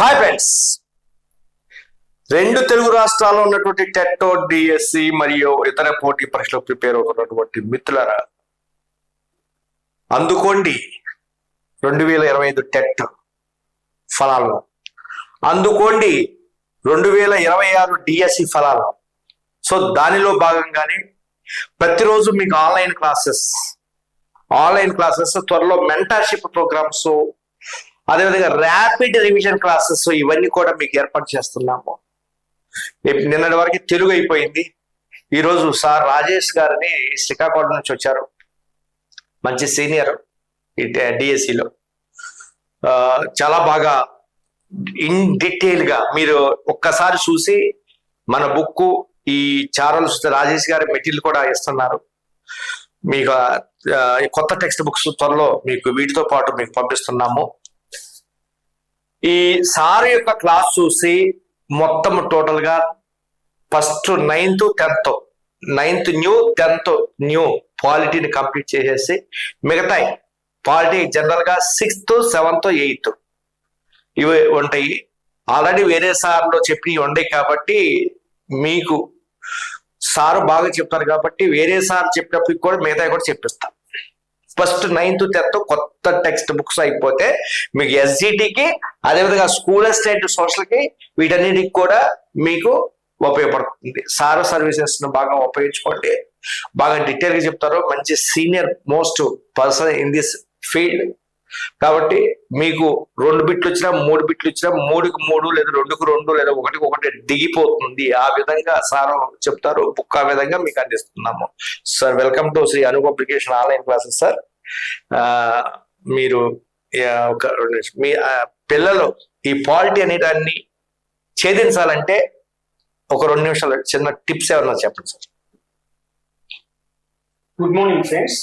Hi friends రెండు తెలుగు రాష్ట్రాల్లో ఉన్నటువంటి టెట్టో డిఎస్సి మరియు ఇతర పోటీ పరీక్షలకు ప్రిపేర్ అవుతున్నటువంటి మిత్రులరా అందుకోండి రెండు వేల ఇరవై ఐదు టెట్ ఫలాలను అందుకోండి రెండు వేల ఇరవై ఆరు డిఎస్సి ఫలాలను సో దానిలో భాగంగానే ప్రతిరోజు మీకు ఆన్లైన్ క్లాసెస్ ఆన్లైన్ క్లాసెస్ త్వరలో మెంటర్షిప్ ప్రోగ్రామ్స్ అదేవిధంగా ర్యాపిడ్ రివిజన్ క్లాసెస్ ఇవన్నీ కూడా మీకు ఏర్పాటు చేస్తున్నాము. నిన్నటి వరకు తెలుగు అయిపోయింది. ఈరోజు సార్ రాజేష్ గారిని శ్రీకాకుళం నుంచి వచ్చారు. మంచి సీనియర్ డిఎస్సిలో. చాలా బాగా ఇన్ డీటెయిల్గా మీరు ఒక్కసారి చూసి మన బుక్ ఈ చారల్ రాజేష్ గారి మెటీరియల్ కూడా ఇస్తున్నారు. మీకు ఈ కొత్త టెక్స్ట్ బుక్స్ త్వరలో మీకు వీటితో పాటు మీకు పంపిస్తున్నాము. ఈ సార్ యొక్క క్లాస్ చూసి మొత్తం టోటల్గా first ninth tenth ninth new tenth new పాలిటీని complete చేసేసి మిగతాయి పాలిటీ జనరల్గా సిక్స్త్ సెవెంత్ ఎయిత్ ఇవి ఉంటాయి. ఆల్రెడీ వేరే సార్లో చెప్పి ఉన్నాయి కాబట్టి మీకు సారు బాగా చెప్తారు కాబట్టి వేరే సార్ చెప్పినప్పటికి కూడా మిగతా కూడా చెప్పిస్తాం. ఫస్ట్ నైన్త్ టెన్త్ కొత్త టెక్స్ట్ బుక్స్ అయిపోతే మీకు ఎస్జిటికి అదేవిధంగా స్కూల్ స్టేట్ సోషల్కి వీటన్నిటికి కూడా మీకు ఉపయోగపడుతుంది. సార్ సర్వీసెస్ను బాగా ఉపయోగించుకోండి. బాగా డీటెయిల్గా చెప్తారు. మంచి senior most person in this field. కాబట్టి మీకు రెండు బిట్లు వచ్చినా మూడు బిట్లు వచ్చినా మూడుకి మూడు లేదా రెండుకు రెండు లేదా ఒకటికి ఒకటి దిగిపోతుంది. ఆ విధంగా సార్ చెప్తారు. బుక్ ఆ విధంగా మీకు అందిస్తున్నాము. Sir welcome to Shri Anu application online classes sir. మీరు ఒక రెండు మీ పిల్లలు ఈ పాలిటీ అనే దాన్ని ఛేదించాలంటే ఒక రెండు నిమిషాలు చిన్న టిప్స్ ఏమన్నా చెప్పండి సార్? గుడ్ మార్నింగ్ ఫ్రెండ్స్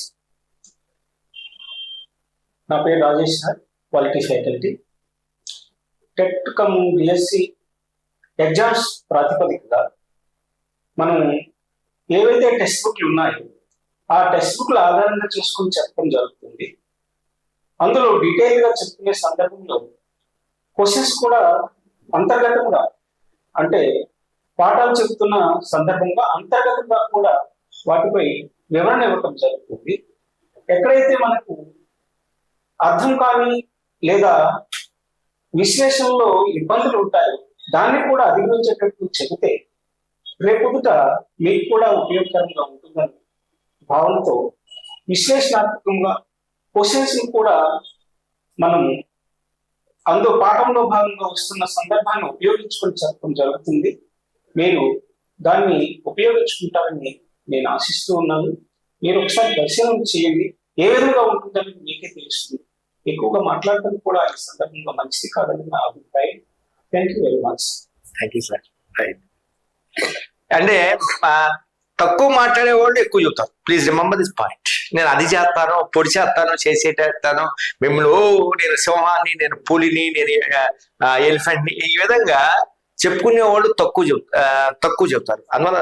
నా పేరు Rajesh sir quality faculty TET cum BSc exams ప్రాతిపదికగా మనం ఏవైతే టెక్స్ట్ బుక్లు ఉన్నాయో ఆ టెక్స్ట్ బుక్ల ఆధారంగా చేసుకుని చెప్పడం జరుగుతుంది. అందులో డీటెయిల్గా చెప్పుకునే సందర్భంలో క్వశ్చన్స్ కూడా అంతర్గతంగా అంటే పాఠాలు చెప్తున్న సందర్భంగా అంతర్గతంగా కూడా వాటిపై వివరణ ఇవ్వటం జరుగుతుంది. ఎక్కడైతే మనకు అర్థం కాని లేదా విశ్లేషణలో ఇబ్బందులు ఉంటాయో దాన్ని కూడా అధిగమించేటట్టు చెబితే రేపొద్దుట మీకు కూడా ఉపయోగకరంగా ఉంటుందని భావనతో విశ్లేషణాత్మకంగా క్వశ్చన్స్ కూడా మనం అందులో పాఠంలో భాగంగా వస్తున్న సందర్భాన్ని ఉపయోగించుకొని చెప్పడం జరుగుతుంది. మీరు దాన్ని ఉపయోగించుకుంటారని నేను ఆశిస్తూ ఉన్నాను. మీరు ఒకసారి పరిశీలన చేయండి. ఏ విధంగా ఉంటుందని మీకే తెలుస్తుంది. ఎక్కువగా మాట్లాడటం కూడా ఈ సందర్భంగా మంచిది కాదని నా అభిప్రాయం. Thank you very much thank you sir right అంటే తక్కువ మాట్లాడే వాళ్ళు ఎక్కువ చెప్తారు ప్లీజ్ రిమెంబర్ దిస్ పాయింట్ నేను అది చేస్తాను పొడి చేస్తాను చేసేటేస్తాను. మిమ్మల్ని ఓ నేను సింహాన్ని నేను పులిని నేను ఎలిఫెంట్ని ఈ విధంగా చెప్పుకునే వాళ్ళు తక్కువ చెప్ తక్కువ చెప్తారు. అందువల్ల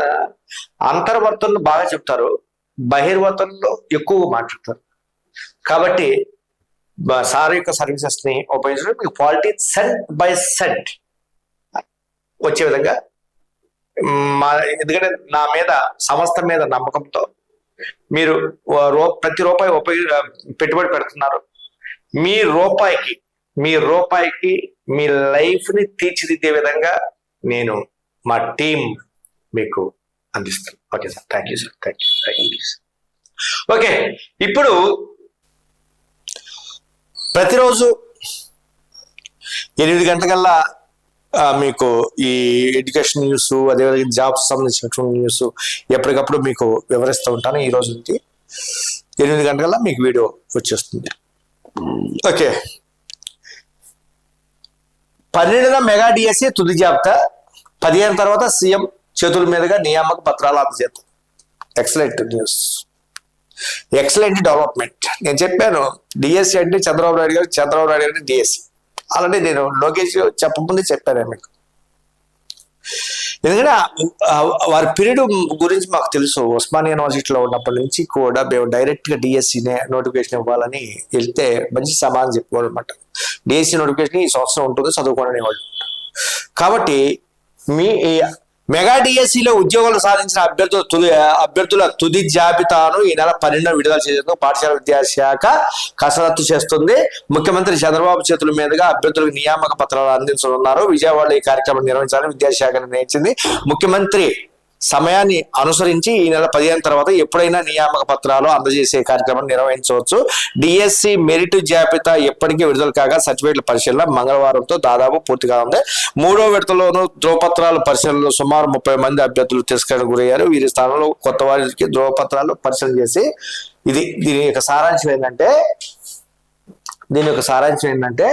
అంతర్వర్తనలు బాగా చెప్తారు బహిర్వర్తనలో ఎక్కువగా మాట్లాడతారు. కాబట్టి సార్ యొక్క సర్వీసెస్ని ఉపయోగించడం మీకు క్వాలిటీ సెంట్ బై సెంట్ వచ్చే విధంగా మ్, ఎందుకంటే నా మీద సంస్థ మీద నమ్మకంతో మీరు ప్రతి రూపాయి ఉపయోగ పెట్టుబడి పెడుతున్నారు. మీ రూపాయికి మీ రూపాయికి మీ లైఫ్ని తీర్చిదిద్దే విధంగా నేను మా టీం మీకు అందిస్తాను okay sir. Thank you sir. Thank you thank you okay. ఇప్పుడు ప్రతిరోజు ఎనిమిది గంటలకల్లా ఆ, మీకు ఈ ఎడ్యుకేషన్ న్యూస్ అదేవిధంగా జాబ్స్ సంబంధించినటువంటి న్యూస్ ఎప్పటికప్పుడు మీకు వివరిస్తూ ఉంటాను. ఈ రోజు నుంచి ఎనిమిది గంటల మీకు వీడియో వచ్చేస్తుంది. ఓకే. పన్నెండున మెగా డిఎస్సి తుది జాబితా. పదిహేను తర్వాత సీఎం చేతుల మీదుగా నియామక పత్రాలు అందజేత ఎక్సలెంట్ న్యూస్ ఎక్సలెంట్ డెవలప్మెంట్ నేను చెప్పాను డిఎస్సి అంటే చంద్రబాబు నాయుడు గారు చంద్రబాబు నాయుడు గారు డిఎస్సి. ఆల్రెడీ నేను లోకేష్ చెప్పకముందే చెప్పాను మీకు. ఎందుకంటే వారి పీరియడ్ గురించి మాకు తెలుసు. ఉస్మానియా యూనివర్సిటీలో ఉన్నప్పటి నుంచి కూడా మేము డైరెక్ట్గా నోటిఫికేషన్ ఇవ్వాలని వెళ్తే మంచి సమాధానం చెప్పుకోవడం అనమాట డిఎస్సి నోటిఫికేషన్ ఈ సంవత్సరం ఉంటుంది చదువుకోవడం వాళ్ళు కాబట్టి మీ మెగా డిఎస్సిలో ఉద్యోగాలు సాధించిన అభ్యర్థుల తుది అభ్యర్థుల తుది జాబితాను ఈ నెల పన్నెండున విడుదల చేసేందుకు పాఠశాల విద్యాశాఖ కసరత్తు చేస్తుంది. ముఖ్యమంత్రి చంద్రబాబు చేతుల మీదుగా అభ్యర్థులకు నియామక పత్రాలు అందించనున్నారు. విజయవాడలో ఈ కార్యక్రమం నిర్వహించాలని విద్యాశాఖ నిర్ణయించింది. ముఖ్యమంత్రి సమయాన్ని అనుసరించి ఈ నెల పదిహేను తర్వాత ఎప్పుడైనా నియామక పత్రాలు అందజేసే కార్యక్రమం నిర్వహించవచ్చు. డిఎస్సి మెరిట్ జాబితా ఎప్పటికీ విడుదల కాగా సర్టిఫికేట్ల పరిశీలన మంగళవారంతో దాదాపు పూర్తిగా ఉంది. మూడో విడతలోనూ ధ్రువపత్రాలు పరిశీలనలో సుమారు ముప్పై మంది అభ్యర్థులు తిరస్కరణ గురయ్యారు. వీరి స్థానంలో కొత్త వారికి ధ్రువపత్రాలు పరిశీలన చేసి ఇది దీని యొక్క సారాంశం ఏంటంటే దీని యొక్క సారాంశం ఏంటంటే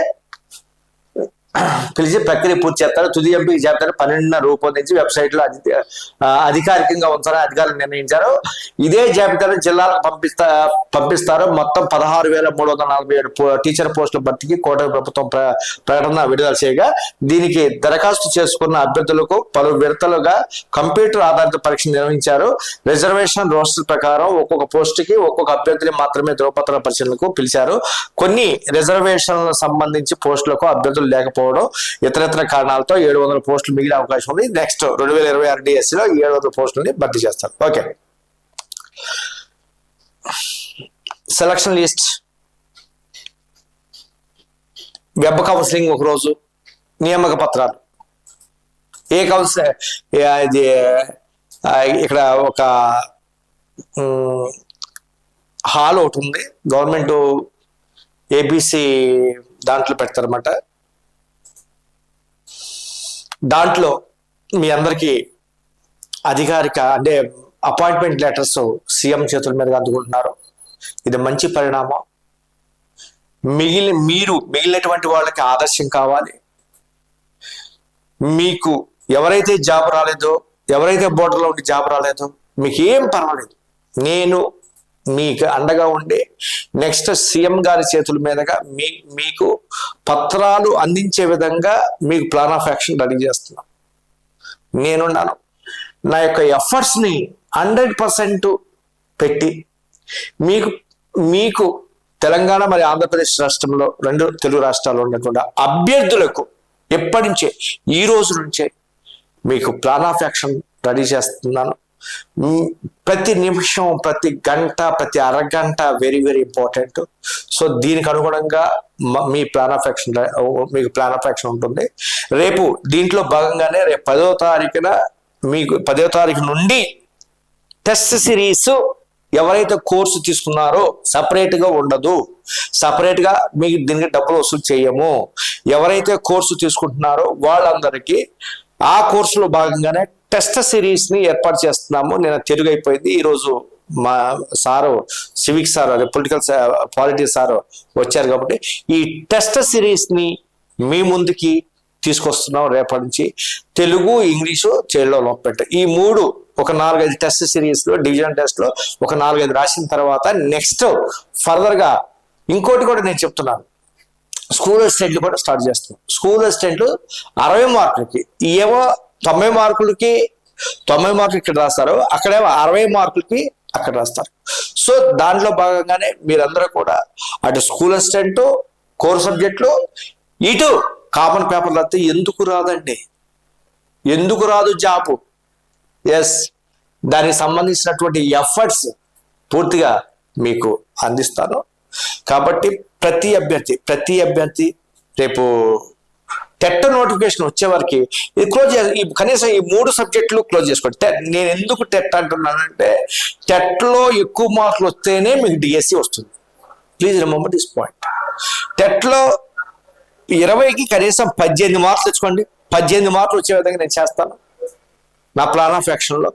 పిలిచి ప్రక్రియ పూర్తి చేస్తారు. తుది ఎంపిక చేస్తారు. పన్నెండున రూపొందించి వెబ్సైట్లో అధికారికంగా ఉంచాలని అధికారులు నిర్ణయించారు. ఇదే జాబితాను జిల్లాలకు పంపిస్తా పంపిస్తారు. మొత్తం పదహారు వేల మూడు వందల నలభై ఏడు టీచర్ పోస్టుల భర్తీకి కోట ప్రభుత్వం ప్ర- ప్రకటన విడుదల చేయగా దీనికి దరఖాస్తు చేసుకున్న అభ్యర్థులకు పలు విడతలుగా కంప్యూటర్ ఆధారిత పరీక్ష నిర్వహించారు. రిజర్వేషన్ రోస్టర్ ప్రకారం ఒక్కొక్క పోస్టుకి ఒక్కొక్క అభ్యర్థిని మాత్రమే ధ్రువపత్ర పరిశీలనకు పిలిచారు. కొన్ని రిజర్వేషన్లకు సంబంధించి పోస్టులకు అభ్యర్థులు లేకపోతే లేకపోవడం ఇతరత్ర కారణాలతో ఏడు వందల పోస్టులు మిగిలే అవకాశం ఉంది. నెక్స్ట్ రెండు వేల ఇరవై ఆరు డిఎస్సిలో ఏడు వందల పోస్టులని భర్తీ చేస్తారు. Okay selection list web counselling ఒక రోజు నియామక పత్రాలు. ఏ కౌన్సిల్ ఇది ఇక్కడ ఒక హాల్ ఒకటి ఉంది. గవర్నమెంట్ ఏబిసి దాంట్లో పెడతారన్నమాట. దాంట్లో మీ అందరికీ అధికారిక అంటే అపాయింట్మెంట్ లెటర్స్ సీఎం చేతుల మీదుగా అందుకుంటున్నారు. ఇది మంచి పరిణామం. మిగిలిన మీరు మిగిలినటువంటి వాళ్ళకి ఆదర్శం కావాలి. మీకు ఎవరైతే జాబ్ రాలేదో ఎవరైతే బోర్డర్లో ఉండి జాబ్ రాలేదో మీకు ఏం పర్వాలేదు. నేను మీకు అండగా ఉండి నెక్స్ట్ సీఎం గారి చేతుల మీదుగా మీ మీకు పత్రాలు అందించే విధంగా మీకు ప్లాన్ ఆఫ్ యాక్షన్ రెడీ చేస్తున్నాను నేనున్నాను. నా యొక్క ఎఫర్ట్స్ని హండ్రెడ్ పర్సెంట్ పెట్టి మీకు మీకు తెలంగాణ మరి ఆంధ్రప్రదేశ్ రాష్ట్రంలో రెండు తెలుగు రాష్ట్రాల్లో ఉన్నటువంటి అభ్యర్థులకు ఎప్పటి నుంచే ఈ రోజు నుంచే మీకు ప్లాన్ ఆఫ్ యాక్షన్ రెడీ చేస్తున్నాను. Hmm. ప్రతి నిమిషం ప్రతి గంట ప్రతి అరగంట వెరీ వెరీ ఇంపార్టెంట్ సో దీనికి అనుగుణంగా మీ ప్లాన్ ఆఫ్ యాక్షన్ మీకు ప్లాన్ ఆఫ్ యాక్షన్ ఉంటుంది. రేపు దీంట్లో భాగంగానే రేపు పదో తారీఖున మీకు పదో తారీఖు నుండి టెస్ట్ సిరీస్ ఎవరైతే కోర్సు తీసుకున్నారో సపరేట్గా ఉండదు. సపరేట్గా మీకు దీనికి డబ్బులు వసూలు చేయము. ఎవరైతే కోర్సు తీసుకుంటున్నారో వాళ్ళందరికీ ఆ కోర్సులో భాగంగానే టెస్ట్ సిరీస్ని ఏర్పాటు చేస్తున్నాము. నేను తెలుగు అయిపోయింది ఈరోజు మా సారు సివిక్ సార్ అదే పొలిటికల్ పాలిటిక్స్ సారు వచ్చారు కాబట్టి ఈ టెస్ట్ సిరీస్ని మీ ముందుకి తీసుకొస్తున్నాం రేపటి నుంచి. తెలుగు ఇంగ్లీషు చేలో లోపెట్ట ఈ మూడు ఒక నాలుగైదు టెస్ట్ సిరీస్లో డివిజన్ టెస్ట్లో ఒక నాలుగైదు రాసిన తర్వాత నెక్స్ట్ ఫర్దర్గా ఇంకోటి కూడా నేను చెప్తున్నాను. స్కూల్ అసిస్టెంట్లు కూడా స్టార్ట్ చేస్తాం. స్కూల్ అసిస్టెంట్లు అరవై మార్కులకి ఏమో తొంభై మార్కులకి తొంభై మార్కులు ఇక్కడ రాస్తారు అక్కడేమో అరవై మార్కులకి అక్కడ రాస్తారు. సో దాంట్లో భాగంగానే మీరందరూ కూడా అటు స్కూల్ అసిస్టెంట్ కోర్ సబ్జెక్టులు ఇటు కామన్ పేపర్లు వస్తే ఎందుకు రాదండి? ఎందుకు రాదు జాబ్? ఎస్ దానికి సంబంధించినటువంటి ఎఫర్ట్స్ పూర్తిగా మీకు అందిస్తాను. కాబట్టి ప్రతి అభ్యర్థి ప్రతి అభ్యర్థి రేపు టెట్ నోటిఫికేషన్ వచ్చే వారికి ఇది క్లోజ్ ఈ కనీసం ఈ మూడు సబ్జెక్టులు క్లోజ్ చేసుకోండి. టెట్ నేను ఎందుకు టెట్ అంటున్నానంటే టెట్లో ఎక్కువ మార్కులు వస్తేనే మీకు డిఎస్సి వస్తుంది. ప్లీజ్ రిమంబర్ దిస్ పాయింట్ టెట్లో ఇరవైకి కనీసం పద్దెనిమిది మార్కులు తెచ్చుకోండి. పద్దెనిమిది మార్కులు వచ్చే విధంగా నేను చేస్తాను. నా ప్లాన్ ఆఫ్ యాక్షన్లో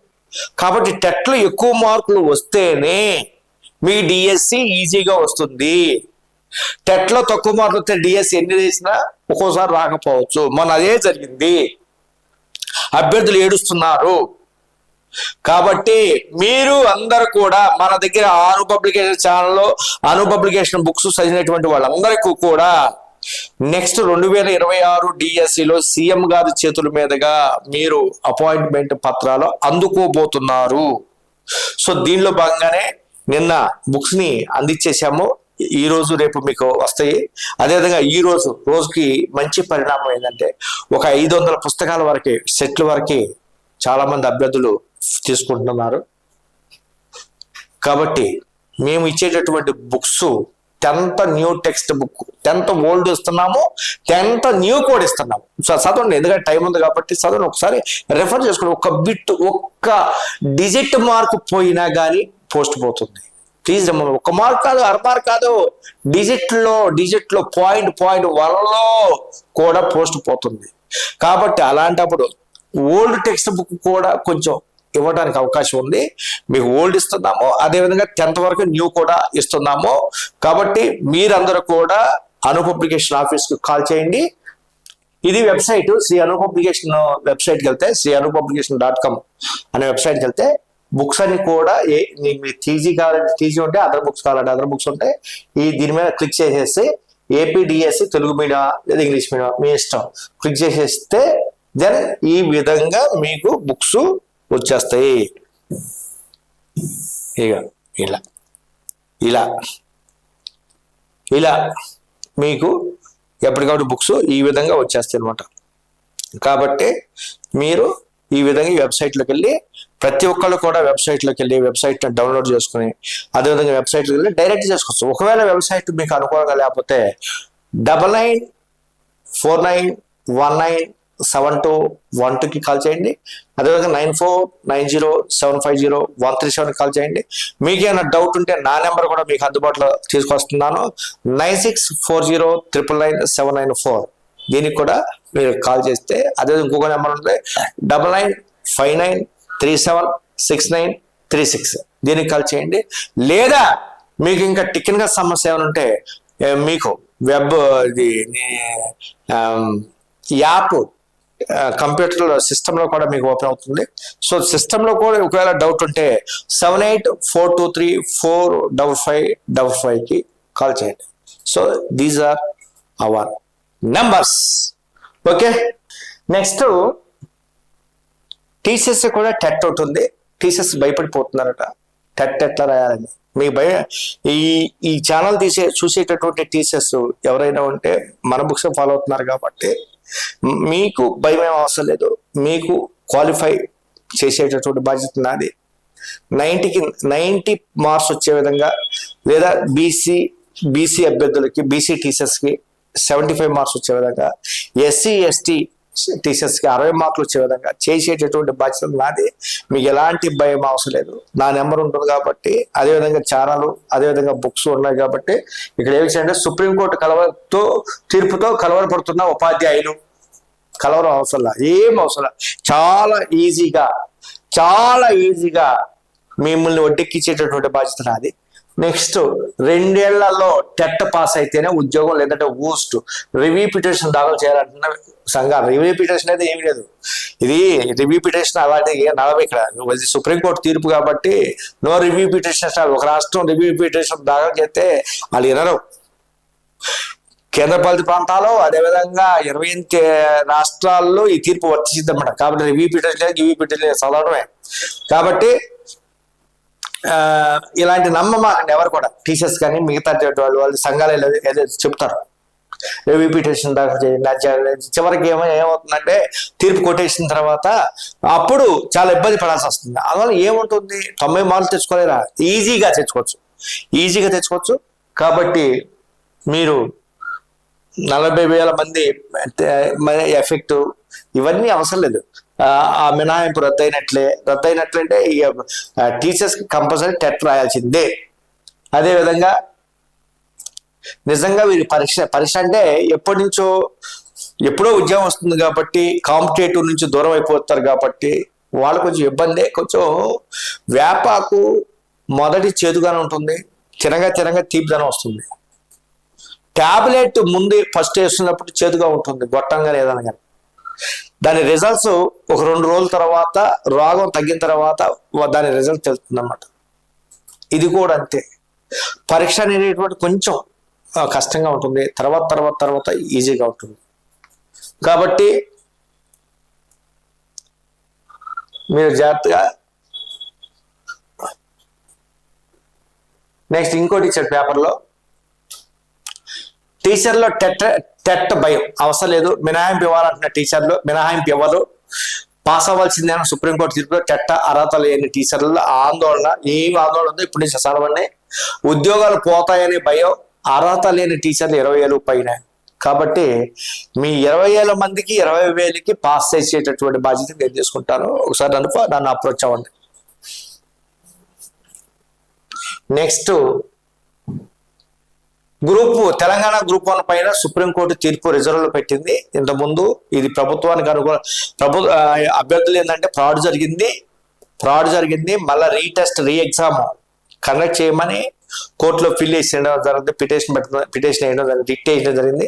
కాబట్టి టెట్లో ఎక్కువ మార్కులు వస్తేనే మీ డిఎస్సి ఈజీగా వస్తుంది. టెట్లో తక్కువ మార్కులు వస్తే డిఎస్సి ఎన్ని చేసినా ఒక్కోసారి రాకపోవచ్చు. మన అదే జరిగింది. అభ్యర్థులు ఏడుస్తున్నారు. కాబట్టి మీరు అందరు కూడా మన దగ్గర అను పబ్లికేషన్ ఛానల్లో అను పబ్లికేషన్ బుక్స్ చదివినటువంటి వాళ్ళందరికీ కూడా నెక్స్ట్ రెండు వేల ఇరవై ఆరు డిఎస్సిలో సీఎం గారి చేతుల మీదుగా మీరు అపాయింట్మెంట్ పత్రాలు అందుకోబోతున్నారు. సో దీనిలో భాగంగానే నిన్న బుక్స్ని అందించేశాము. ఈ రోజు రేపు మీకు వస్తాయి. అదేవిధంగా ఈ రోజు రోజుకి మంచి పరిణామం ఏంటంటే ఒక ఐదు వందల పుస్తకాల వరకు సెట్ల వరకు చాలా మంది అభ్యర్థులు తీసుకుంటున్నారు. కాబట్టి మేము ఇచ్చేటటువంటి books tenth new text book tenth old ఇస్తున్నాము టెన్త్ న్యూ కూడా ఇస్తున్నాము. చదవండి ఎందుకంటే టైం ఉంది కాబట్టి చదవండి. ఒకసారి రెఫర్ చేసుకోండి ఒక్క బిట్ ఒక్క డిజిట్ మార్క్ పోయినా కానీ పోస్ట్ పోతుంది. ప్లీజ్ ఒక మార్క్ కాదు అర మార్క్ కాదు. డిజిట్లో డిజిట్లో పాయింట్ పాయింట్ వన్లో కూడా పోస్ట్ పోతుంది. కాబట్టి అలాంటప్పుడు ఓల్డ్ టెక్స్ట్ బుక్ కూడా కొంచెం ఇవ్వడానికి అవకాశం ఉంది. మీకు ఓల్డ్ ఇస్తున్నాము అదేవిధంగా టెన్త్ వరకు న్యూ కూడా ఇస్తున్నాము. కాబట్టి మీరందరూ కూడా అను పబ్లికేషన్ ఆఫీస్కి కాల్ చేయండి. ఇది వెబ్సైట్ శ్రీ అను పబ్లికేషన్ వెబ్సైట్కి వెళ్తే Shri Anu publication dot com అనే వెబ్సైట్కి వెళ్తే బుక్స్ అని కూడా ఏ మీకు టీజీ కావాలంటే టీజీ ఉంటే అదర్ బుక్స్ కావాలంటే అదర్ బుక్స్ ఉంటే ఈ దీని మీద క్లిక్ చేసేసి ఏపీడిఎస్సి తెలుగు మీడియా లేదా ఇంగ్లీష్ మీడియా మీ ఇష్టం. క్లిక్ చేసేస్తే దెన్ ఈ విధంగా మీకు బుక్స్ వచ్చేస్తాయి. ఇక ఇలా. ఇలా. ఇలా మీకు ఎప్పటికప్పుడు బుక్స్ ఈ విధంగా వచ్చేస్తాయి అనమాట కాబట్టి మీరు ఈ విధంగా ఈ వెబ్సైట్లోకి వెళ్ళి ప్రతి ఒక్కళ్ళు కూడా వెబ్సైట్లోకి వెళ్ళి వెబ్సైట్ డౌన్లోడ్ చేసుకుని అదేవిధంగా వెబ్సైట్లోకి వెళ్ళి డైరెక్ట్ చేసుకోవచ్చు. ఒకవేళ వెబ్సైట్ మీకు అనుకూలంగా లేకపోతే double nine four nine one nine seven two one టూకి కాల్ చేయండి. అదేవిధంగా nine four nine zero seven five zero one three సెవెన్కి కాల్ చేయండి. మీకు ఏమైనా డౌట్ ఉంటే నా నెంబర్ కూడా మీకు అందుబాటులో తీసుకొస్తున్నాను. Nine six four zero triple nine seven nine four దీనికి కూడా మీరు కాల్ చేస్తే అదే ఇంకొక నెంబర్ ఉంటుంది double nine five nine three seven six nine three six. దీనికి కాల్ చేయండి. లేదా మీకు ఇంకా టెక్నికల్ సమస్య ఏమైనా ఉంటే మీకు వెబ్ ఇది యాప్ కంప్యూటర్ సిస్టంలో కూడా మీకు ఓపెన్ అవుతుంది. సో సిస్టంలో కూడా ఒకవేళ డౌట్ ఉంటే seven eight four two three four double five double ఫైవ్కి కాల్ చేయండి. So these are our numbers okay? Next teachers కూడా టెట్ ఒకటి ఉంది. టీసీఎస్ భయపడిపోతున్నారట. టెట్ ఎట్లా రాయాలని. మీ భయ ఈ ఈ ఛానల్ తీసే చూసేటటువంటి టీచర్స్ ఎవరైనా ఉంటే మన బుక్స్ ఫాలో అవుతున్నారు కాబట్టి మీకు భయం ఏం అవసరం లేదు. మీకు క్వాలిఫై చేసేటటువంటి బాధ్యత నాది. నైంటీకి నైంటీ మార్క్స్ వచ్చే విధంగా లేదా బీసీ బీసీ అభ్యర్థులకి బీసీ టీచర్స్కి సెవెంటీ ఫైవ్ మార్క్స్ వచ్చే విధంగా ఎస్సీ ఎస్టీ టీచర్స్కి అరవై మార్కులు వచ్చే విధంగా చేసేటటువంటి బాధ్యత నాది. మీకు ఎలాంటి భయం అవసరం లేదు. నా నెంబర్ ఉంటుంది కాబట్టి అదేవిధంగా చారాలు అదేవిధంగా బుక్స్ ఉన్నాయి కాబట్టి ఇక్కడ ఏమి చేయండి సుప్రీంకోర్టు కలవతో తీర్పుతో కలవరపడుతున్న ఉపాధ్యాయులు. కలవరం అవసరం ఏం అవసరం చాలా ఈజీగా చాలా ఈజీగా మిమ్మల్ని వడ్డెక్కించేటటువంటి బాధ్యత నాది. నెక్స్ట్ రెండేళ్ళలో టెట్ పాస్ అయితేనే ఉద్యోగం లేదంటే ఊస్ట్. రివ్యూ పిటిషన్ దాఖలు చేయాలంటున్న సంఘం. రివ్యూ పిటిషన్ అయితే ఏమి లేదు. ఇది రివ్యూ పిటిషన్ అలాంటి ఏ నడవ ఇక్కడ. ఇది సుప్రీంకోర్టు తీర్పు కాబట్టి నో రివ్యూ పిటిషన్ ఒక రాష్ట్రం రివ్యూ పిటిషన్ దాఖలు చేస్తే వాళ్ళు వినరు. కేంద్రపాలిత ప్రాంతాలు అదేవిధంగా ఇరవై ఎనిమిది రాష్ట్రాల్లో ఈ తీర్పు వర్తించిందన్నమాట. కాబట్టి రివ్యూ పిటిషన్ గివ్యూ పిటిషన్ చదవడమే. కాబట్టి ఇలాంటి నమ్మమాకండి ఎవరు కూడా. టీచర్స్ కానీ మిగతా వాళ్ళు వాళ్ళు సంఘాలు ఏదో- చెప్తారు. రివ్యూ దాకా చేయండి చివరికి ఏమో ఏమవుతుందంటే తీర్పు కొట్టేసిన తర్వాత అప్పుడు చాలా ఇబ్బంది పడాల్సి వస్తుంది. అందువల్ల ఏముంటుంది? తొంభై మార్కులు తెచ్చుకోలేరా? ఈజీగా తెచ్చుకోవచ్చు. ఈజీగా తెచ్చుకోవచ్చు. కాబట్టి మీరు నలభై వేల మంది ఎఫెక్ట్ ఇవన్నీ అవసరం లేదు. ఆ, ఆ మినహాయింపు రద్దయినట్లే. రద్దయినట్లంటే టీచర్స్ కంపల్సరీ టెట్ రాయాల్సిందే. అదే విధంగా నిజంగా వీరి పరీక్ష పరీక్ష అంటే ఎప్పటి నుంచో ఎప్పుడో ఉద్యోగం వస్తుంది కాబట్టి కాంపిటేటివ్ నుంచి దూరం అయిపోతారు కాబట్టి వాళ్ళు కొంచెం ఇబ్బంది. కొంచెం వేపాకు మొదటి చేదుగానే ఉంటుంది. తినగా తినగా తీపిదనం వస్తుంది. టాబ్లెట్ ముందు ఫస్ట్ వేస్తున్నప్పుడు చేదుగా ఉంటుంది. గొట్టంగా లేదని కానీ. దాని రిజల్ట్స్ ఒక రెండు రోజుల తర్వాత రోగం తగ్గిన తర్వాత దాని రిజల్ట్ తెలుస్తుంది అన్నమాట ఇది కూడా అంతే. పరీక్ష అనేటువంటి కొంచెం కష్టంగా ఉంటుంది. తర్వాత తర్వాత తర్వాత ఈజీగా ఉంటుంది. కాబట్టి మీరు జాగ్రత్తగా నెక్స్ట్ ఇంకోటి ఇచ్చాడు పేపర్లో టీచర్లో టెట్ టెట్ భయం అవసరం లేదు. మినహాయింపు ఇవ్వాలంటున్న టీచర్లు మినహాయింపు ఇవ్వరు పాస్ అవ్వాల్సిందే అని సుప్రీంకోర్టు తీర్పులో చెట్ట అర్హత లేని టీచర్ల ఆందోళన. ఏం ఆందోళన ఉందో ఇప్పుడు నుంచి చదవండి. ఉద్యోగాలు పోతాయనే భయం అర్హత లేని టీచర్లు ఇరవై ఏళ్ళు పైన కాబట్టి మీ ఇరవై ఏళ్ళ మందికి ఇరవై వేలకి పాస్ చేసేటటువంటి బాధ్యత నేను తీసుకుంటాను. ఒకసారి నన్ను నన్ను అప్రోచ్ అవ్వండి. Next group Telangana group one పైన సుప్రీంకోర్టు తీర్పు రిజర్వ్లో పెట్టింది. ఇంతకుముందు ఇది ప్రభుత్వానికి అనుకూల ప్రభు అభ్యర్థులు ఏంటంటే ఫ్రాడ్ జరిగింది. ఫ్రాడ్ జరిగింది. మళ్ళీ రీటెస్ట్ రీ ఎగ్జామ్ కండక్ట్ చేయమని కోర్టులో ఫిల్ చేసిన జరిగింది. పిటిషన్ పెట్టడం పిటిషన్ వేయడం జరిగింది. డిక్ట్ చేయడం జరిగింది.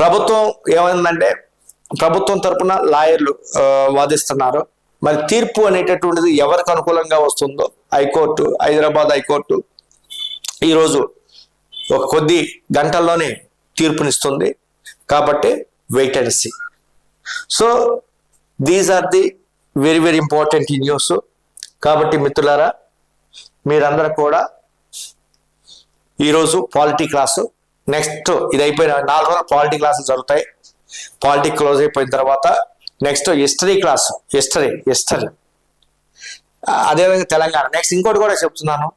ప్రభుత్వం ఏమైందంటే ప్రభుత్వం తరపున లాయర్లు వాదిస్తున్నారు. మరి తీర్పు అనేటటువంటిది ఎవరికి అనుకూలంగా వస్తుందో హైకోర్టు హైదరాబాద్ హైకోర్టు ఈరోజు ఒక కొద్ది గంటల్లోనే తీర్పునిస్తుంది. కాబట్టి wait and see so these are the very very important news కాబట్టి మిత్రులారా మీరందరూ కూడా ఈరోజు పాలిటీ క్లాసు నెక్స్ట్ ఇది అయిపోయిన నాలుగు రోజులు పాలిటీ క్లాసులు జరుగుతాయి. పాలిటీ క్లోజ్ అయిపోయిన తర్వాత next history class history history అదేవిధంగా తెలంగాణ. నెక్స్ట్ ఇంకోటి కూడా చెప్తున్నాను.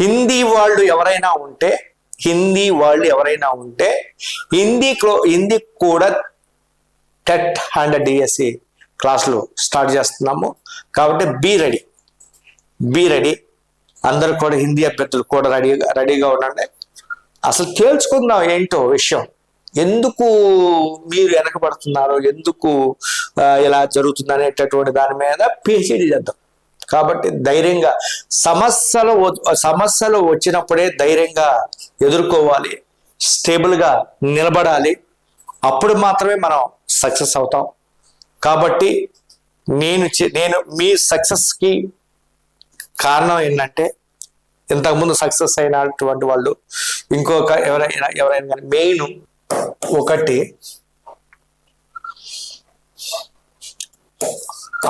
హిందీ వాళ్ళు ఎవరైనా ఉంటే హిందీ వాళ్ళు ఎవరైనా ఉంటే హిందీ క్లో హిందీ కూడా టెట్ అండ్ డిఎస్సి క్లాసులు స్టార్ట్ చేస్తున్నాము. కాబట్టి బీ రెడీ. Be ready. అందరు కూడా హిందీ అభ్యర్థులు కూడా రెడీగా రెడీగా ఉండండి. అసలు తేల్చుకుందాం ఏంటో విషయం. ఎందుకు మీరు వెనకబడుతున్నారు? ఎందుకు ఇలా జరుగుతుంది అనేటటువంటి దాని మీద పిహెచ్డి చేద్దాం. కాబట్టి ధైర్యంగా సమస్యలు వ- సమస్యలు వచ్చినప్పుడే ధైర్యంగా ఎదుర్కోవాలి. స్టేబుల్గా నిలబడాలి. అప్పుడు మాత్రమే మనం సక్సెస్ అవుతాం. కాబట్టి నేను నేను మీ సక్సెస్కి కారణం ఏంటంటే ఇంతకుముందు సక్సెస్ అయినటువంటి వాళ్ళు ఇంకొక ఎవరైనా ఎవరైనా కానీ మెయిన్ ఒకటి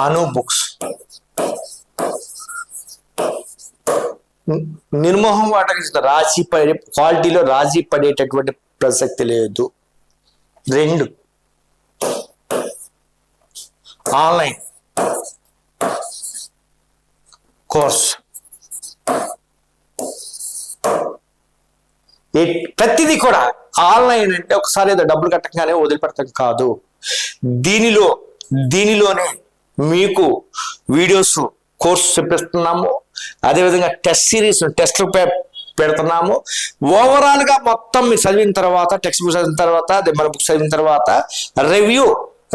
అను బుక్స్ నిర్మోహం వాటకి రాజీ పడే క్వాలిటీలో రాజీ పడేటటువంటి ప్రసక్తి లేదు. రెండు. ఆన్లైన్. కోర్స్. ప్రతిదీ కూడా ఆన్లైన్ అంటే ఒకసారి ఏదో డబ్బులు కట్టగానే వదిలిపెడతాం కాదు. దీనిలో దీనిలోనే మీకు వీడియోస్ కోర్సు చెప్పిస్తున్నాము. అదేవిధంగా టెస్ట్ సిరీస్ టెస్ట్ పెడుతున్నాము. ఓవరాల్గా మొత్తం మీరు చదివిన తర్వాత టెక్స్ట్ బుక్ చదివిన తర్వాత అదే మన బుక్ చదివిన తర్వాత రివ్యూ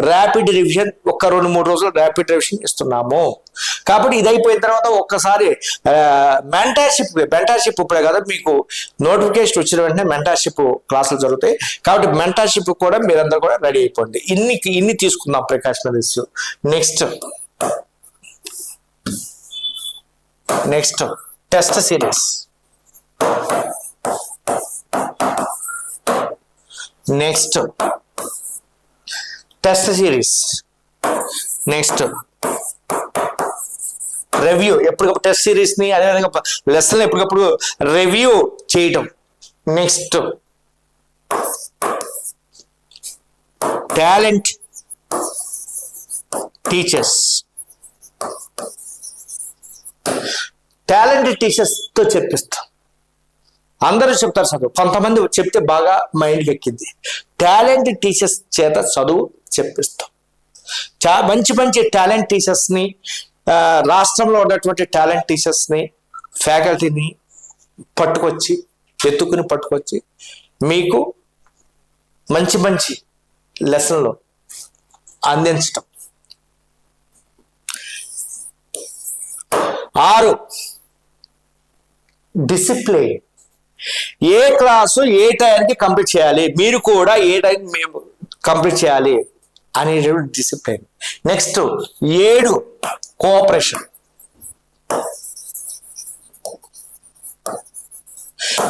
ర్యాపిడ్ రివిజన్ ఒక్క రెండు మూడు రోజులు ర్యాపిడ్ రివిజన్ ఇస్తున్నాము. కాబట్టి ఇది అయిపోయిన తర్వాత ఒక్కసారి మెంటర్షిప్ మెంటర్షిప్ ఇప్పుడే కదా మీకు నోటిఫికేషన్ వచ్చిన వెంటనే మెంటర్షిప్ క్లాసులు జరుగుతాయి. కాబట్టి మెంటర్షిప్ కూడా మీరందరూ కూడా రెడీ అయిపోండి. ఇన్ని ఇన్ని తీసుకుందాం precautionaries next next test series next test series next review ఎప్పటికప్పుడు టెస్ట్ సిరీస్ని అదేవిధంగా లెసన్ ఎప్పటికప్పుడు రివ్యూ చేయటం. నెక్స్ట్ టాలెంట్ టీచర్స్ టాలెంట్ టీచర్స్తో చెప్పిస్తాం. అందరూ చెప్తారు చదువు. కొంతమంది చెప్తే బాగా మైండ్కి ఎక్కింది టాలెంట్ టీచర్స్ చేత చదువు చెప్పిస్తాం. చా మంచి మంచి టాలెంట్ టీచర్స్ని రాష్ట్రంలో ఉన్నటువంటి టాలెంట్ టీచర్స్ని ఫ్యాకల్టీని పట్టుకొచ్చి ఎత్తుకుని పట్టుకొచ్చి మీకు మంచి మంచి లెసన్లు అందించటం. ఆరు డిసిప్లిన్. ఏ క్లాసు ఏ టైంకి కంప్లీట్ చేయాలి? మీరు కూడా ఏ టైం మేము కంప్లీట్ చేయాలి? అనేటువంటి డిసిప్లిన్. నెక్స్ట్ ఏడు కోఆపరేషన్.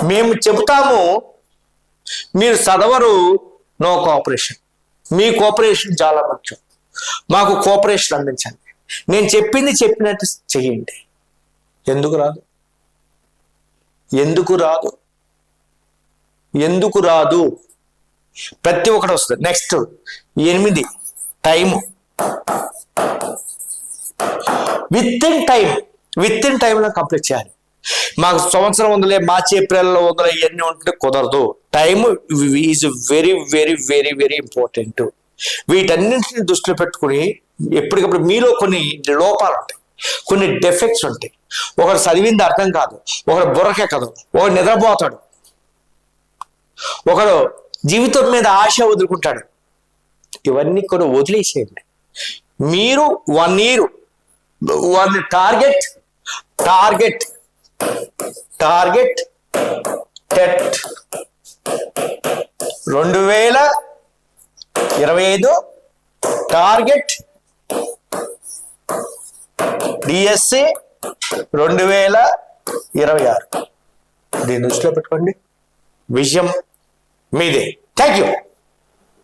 మేము చెబుతాము మీరు చదవరు నో కోఆపరేషన్. మీ కోఆపరేషన్ చాలా ముఖ్యం. మాకు కోఆపరేషన్ అందించండి. నేను చెప్పింది చెప్పినట్టు చెయ్యండి. ఎందుకు రాదు? ఎందుకు రాదు? ఎందుకు రాదు? ప్రతి ఒక్కటి వస్తుంది. నెక్స్ట్ ఎనిమిది time within time within టైంలో కంప్లీట్ చేయాలి. మాకు సంవత్సరం వందలే మార్చి ఏప్రిల్లో వందల ఇవన్నీ ఉంటే కుదరదు. Time is very very very very important వీటన్నింటిని దృష్టిలో పెట్టుకుని ఎప్పటికప్పుడు మీలో కొన్ని లోపాలు ఉంటాయి కొన్ని డెఫెక్ట్స్ ఉంటాయి. ఒకరు చదివింది అర్థం కాదు ఒకరు బుర్రకెక్కదు ఒకడు నిద్రపోతాడు ఒకడు జీవితం మీద ఆశ వదులుకుంటాడు. ఇవన్నీ కూడా వదిలేసేయండి. మీరు one year one target target target TET రెండు వేల ఇరవై ఐదు టార్గెట్ డిఎస్సి రెండు వేల ఇరవై ఆరు. దీన్ని దృష్టిలో పెట్టుకోండి. విజయం మీదే. Thank you